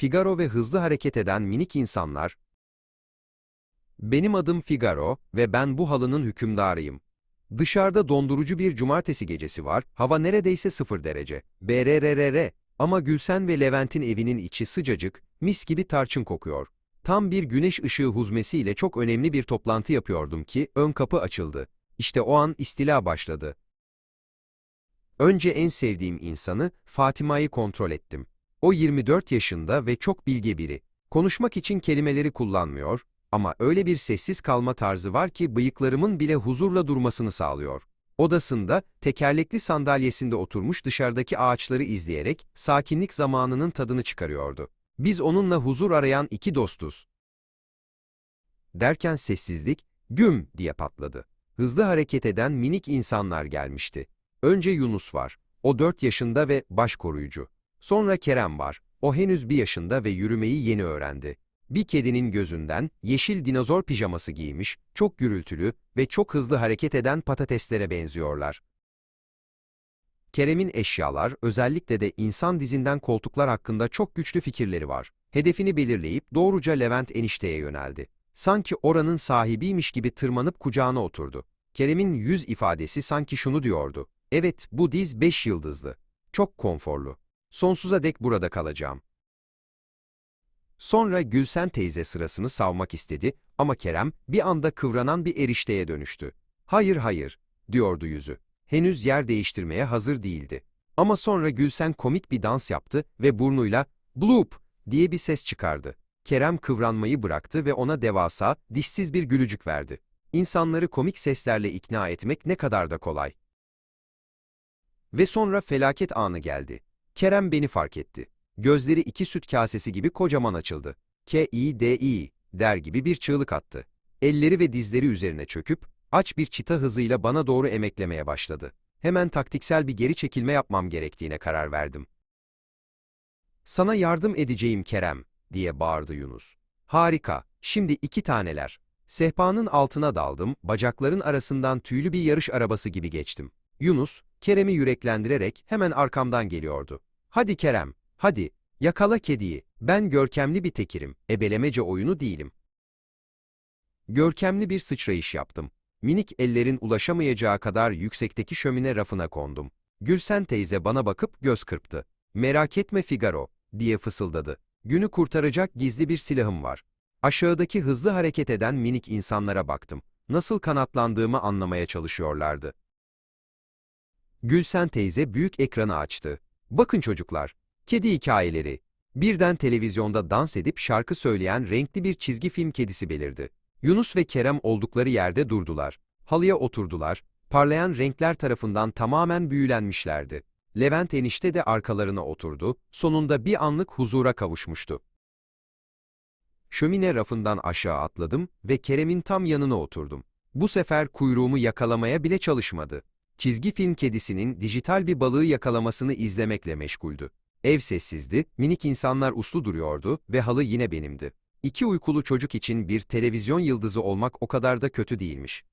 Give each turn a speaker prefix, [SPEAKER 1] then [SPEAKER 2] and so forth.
[SPEAKER 1] Figaro ve hızlı hareket eden minik insanlar. Benim adım Figaro ve ben bu halının hükümdarıyım. Dışarıda dondurucu bir cumartesi gecesi var, hava neredeyse sıfır derece. BRRRR. Ama Gülsen ve Levent'in evinin içi sıcacık, mis gibi tarçın kokuyor. Tam bir güneş ışığı huzmesiyle çok önemli bir toplantı yapıyordum ki ön kapı açıldı. İşte o an istila başladı. Önce en sevdiğim insanı, Fatima'yı kontrol ettim. O 24 yaşında ve çok bilge biri. Konuşmak için kelimeleri kullanmıyor ama öyle bir sessiz kalma tarzı var ki bıyıklarımın bile huzurla durmasını sağlıyor. Odasında, tekerlekli sandalyesinde oturmuş dışarıdaki ağaçları izleyerek sakinlik zamanının tadını çıkarıyordu. Biz onunla huzur arayan iki dostuz. Derken sessizlik, güm diye patladı. Hızlı hareket eden minik insanlar gelmişti. Önce Yunus var. O 4 yaşında ve baş koruyucu. Sonra Kerem var. O henüz bir yaşında ve yürümeyi yeni öğrendi. Bir kedinin gözünden yeşil dinozor pijaması giymiş, çok gürültülü ve çok hızlı hareket eden patateslere benziyorlar. Kerem'in eşyalar, özellikle de insan dizinden koltuklar hakkında çok güçlü fikirleri var. Hedefini belirleyip doğruca Levent enişteye yöneldi. Sanki oranın sahibiymiş gibi tırmanıp kucağına oturdu. Kerem'in yüz ifadesi sanki şunu diyordu. Evet, bu diz beş yıldızlı. Çok konforlu. Sonsuza dek burada kalacağım. Sonra Gülsen teyze sırasını savmak istedi ama Kerem bir anda kıvranan bir erişteye dönüştü. Hayır hayır, diyordu yüzü. Henüz yer değiştirmeye hazır değildi. Ama sonra Gülsen komik bir dans yaptı ve burnuyla bloop diye bir ses çıkardı. Kerem kıvranmayı bıraktı ve ona devasa, dişsiz bir gülücük verdi. İnsanları komik seslerle ikna etmek ne kadar da kolay. Ve sonra felaket anı geldi. Kerem beni fark etti. Gözleri iki süt kasesi gibi kocaman açıldı. K-I-D-I der gibi bir çığlık attı. Elleri ve dizleri üzerine çöküp, aç bir çita hızıyla bana doğru emeklemeye başladı. Hemen taktiksel bir geri çekilme yapmam gerektiğine karar verdim. Sana yardım edeceğim Kerem, diye bağırdı Yunus. Harika, şimdi iki taneler. Sehpanın altına daldım, bacakların arasından tüylü bir yarış arabası gibi geçtim. Yunus, Kerem'i yüreklendirerek hemen arkamdan geliyordu. Hadi Kerem, hadi, yakala kediyi, ben görkemli bir tekirim, ebelemece oyunu değilim. Görkemli bir sıçrayış yaptım. Minik ellerin ulaşamayacağı kadar yüksekteki şömine rafına kondum. Gülsen teyze bana bakıp göz kırptı. Merak etme Figaro, diye fısıldadı. Günü kurtaracak gizli bir silahım var. Aşağıdaki hızlı hareket eden minik insanlara baktım. Nasıl kanatlandığımı anlamaya çalışıyorlardı. Gülsen teyze büyük ekranı açtı. Bakın çocuklar, kedi hikayeleri. Birden televizyonda dans edip şarkı söyleyen renkli bir çizgi film kedisi belirdi. Yunus ve Kerem oldukları yerde durdular. Halıya oturdular, parlayan renkler tarafından tamamen büyülenmişlerdi. Levent enişte de arkalarına oturdu, sonunda bir anlık huzura kavuşmuştu. Şömine rafından aşağı atladım ve Kerem'in tam yanına oturdum. Bu sefer kuyruğumu yakalamaya bile çalışmadı. Çizgi film kedisinin dijital bir balığı yakalamasını izlemekle meşguldü. Ev sessizdi, minik insanlar uslu duruyordu ve halı yine benimdi. İki uykulu çocuk için bir televizyon yıldızı olmak o kadar da kötü değilmiş.